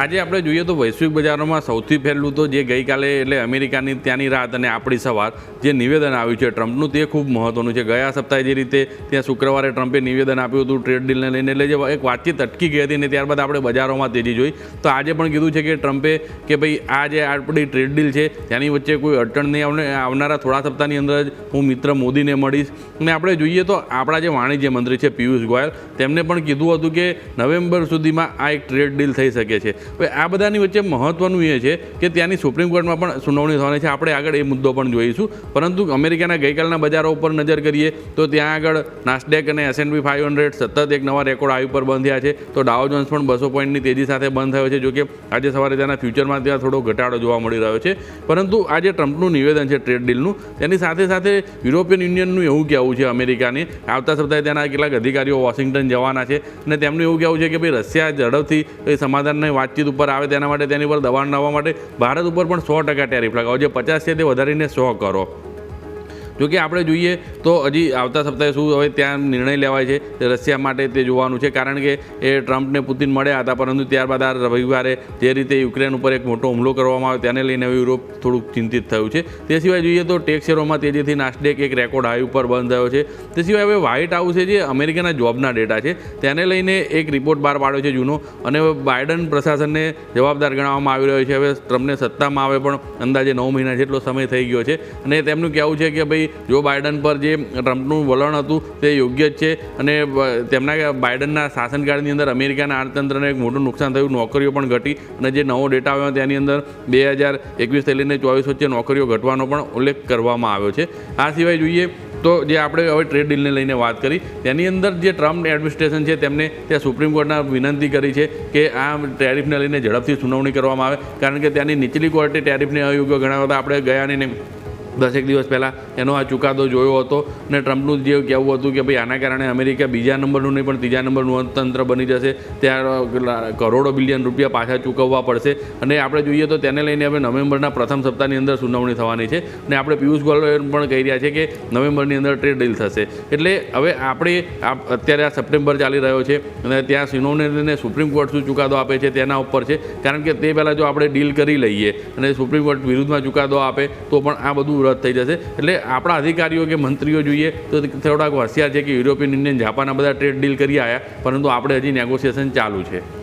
આજે આપણે જોઈએ તો વૈશ્વિક બજારોમાં સૌથી પહેલું તો જે ગઈકાલે એટલે અમેરિકાની ત્યાંની રાત અને આપણી સવાર જે નિવેદન આવ્યું છે ટ્રમ્પનું, તે ખૂબ મહત્ત્વનું છે. ગયા સપ્તાહે જે રીતે ત્યાં શુક્રવારે ટ્રમ્પે નિવેદન આપ્યું હતું ટ્રેડ ડીલને લઈને, એટલે જે એક વાતચીત અટકી ગઈ હતી અને ત્યારબાદ આપણે બજારોમાં તેજી જોઈ. તો આજે પણ કીધું છે કે ટ્રમ્પે કે ભાઈ, આ જે આપણી ટ્રેડ ડીલ છે, તેની વચ્ચે કોઈ અડચણ નહીં આવને, આવનારા થોડા સપ્તાહની અંદર જ હું મિત્ર મોદીને મળીશ. અને આપણે જોઈએ તો આપણા જે વાણિજ્ય મંત્રી છે પિયુષ ગોયલ, તેમને પણ કીધું હતું કે નવેમ્બર સુધીમાં આ એક ટ્રેડ ડીલ થઈ શકે છે. હવે આ બધાની વચ્ચે મહત્ત્વનું એ છે કે ત્યાંની સુપ્રીમ કોર્ટમાં પણ સુનાવણી થવાની છે. આપણે આગળ એ મુદ્દો પણ જોઈશું. પરંતુ અમેરિકાના ગઈકાલના બજારો ઉપર નજર કરીએ તો ત્યાં આગળ નાસ્ડેક અને એસએનપી ફાઇવ હંડ્રેડ સતત એક નવા રેકોર્ડ આવી પર બંધ થયા છે. તો ડાવ જોન્સ પણ બસો પોઈન્ટની તેજી સાથે બંધ થયો છે. જોકે આજે સવારે ત્યાંના ફ્યુચરમાં ત્યાં થોડો ઘટાડો જોવા મળી રહ્યો છે. પરંતુ આ જે ટ્રમ્પનું નિવેદન છે ટ્રેડ ડીલનું. તેની સાથે સાથે યુરોપિયન યુનિયનનું એવું કહેવું છે અમેરિકાની. આવતા સપ્તાહે ત્યાંના કેટલાક અધિકારીઓ વોશિંગ્ટન જવાના છે. અને તેમનું એવું કહેવું છે કે ભાઈ રશિયા ઝડપથી એ સમાધાનની વાતચીત ઉપર આવે તેના માટે, તેની પર દબાણ લાવવા માટે ભારત ઉપર પણ સો ટકા ટેરિફ લગાવો. જે પચાસ છે તે વધારીને સો કરો. જોકે આપણે જોઈએ તો હજી આવતા સપ્તાહે શું હવે ત્યાં નિર્ણય લેવાય છે રશિયા માટે તે જોવાનું છે. કારણ કે એ ટ્રમ્પને પુતિન મળ્યા હતા, પરંતુ ત્યારબાદ આ રવિવારે જે રીતે યુક્રેન ઉપર એક મોટો હુમલો કરવામાં આવ્યો, તેને લઈને યુરોપ થોડુંક ચિંતિત થયું છે. તે સિવાય જોઈએ તો ટેક શેરોમાં તેજીથી નાસ્ડેક એક રેકોર્ડ હાઈ ઉપર બંધ થયો છે. તે સિવાય હવે વ્હાઇટ હાઉસે જે અમેરિકાના જોબના ડેટા છે, તેને લઈને એક રિપોર્ટ બહાર પાડ્યો છે જૂનો. અને બાઇડન પ્રશાસનને જવાબદાર ગણવામાં આવી રહ્યો છે. હવે ટ્રમ્પને સત્તામાં આવે પણ અંદાજે નવ મહિના જેટલો સમય થઈ ગયો છે. અને તેમનું કહેવું છે કે ભાઈ જો બાઇડન પર જે ટ્રમ્પનું વલણ હતું તે યોગ્ય જ છે અને તેમના બાઇડનના શાસનકાળની અંદર અમેરિકાના અર્થતંત્રને એક મોટું નુકસાન થયું. નોકરીઓ પણ ઘટી અને જે નવો ડેટા આવ્યો તેની અંદર બે હજાર એકવીસથી લઈને ચોવીસ વચ્ચે નોકરીઓ ઘટવાનો પણ ઉલ્લેખ કરવામાં આવ્યો છે. આ સિવાય જોઈએ તો જે આપણે હવે ટ્રેડ ડીલને લઈને વાત કરી, તેની અંદર જે ટ્રમ્પ એડમિનિસ્ટ્રેશન છે તેમને ત્યાં સુપ્રીમ કોર્ટના વિનંતી કરી છે કે આ ટેરિફને લઈને ઝડપથી સુનાવણી કરવામાં આવે. કારણ કે ત્યાંની નીચલી કોર્ટે ટેરિફને અયોગ્ય ગણાવ્યા હતા. આપણે ગયા ને દસેક દિવસ પહેલાં એનો આ ચુકાદો જોયો હતો અને ટ્રમ્પનું જે કહેવું હતું કે ભાઈ આના કારણે અમેરિકા બીજા નંબરનું નહીં, પણ ત્રીજા નંબરનું અર્થતંત્ર બની જશે. ત્યાં કરોડો બિલિયન રૂપિયા પાછા ચૂકવવા પડશે. અને આપણે જોઈએ તો તેને લઈને હવે નવેમ્બરના પ્રથમ સપ્તાહની અંદર સુનાવણી થવાની છે. અને આપણે પિયુષ ગોયલ પણ કહી રહ્યા છે કે નવેમ્બરની અંદર ટ્રેડ ડીલ થશે. એટલે હવે આપણે અત્યારે આ સપ્ટેમ્બર ચાલી રહ્યો છે અને ત્યાં સુનાવણીને સુપ્રીમ કોર્ટ શું ચુકાદો આપે છે તેના ઉપર છે. કારણ કે તે પહેલાં જો આપણે ડીલ કરી લઈએ અને સુપ્રીમ કોર્ટ વિરુદ્ધમાં ચુકાદો આપે, તો પણ આ બધું થઈ જશે. એટલે આપણા અધિકારીઓ કે મંત્રીઓ જોઈએ તો થોડાક હોશિયાર છે કે યુરોપિયન યુનિયન જાપાન બધા ટ્રેડ ડીલ કરી આવ્યા પરંતુ આપણે હજી નેગોશિએશન ચાલુ છે.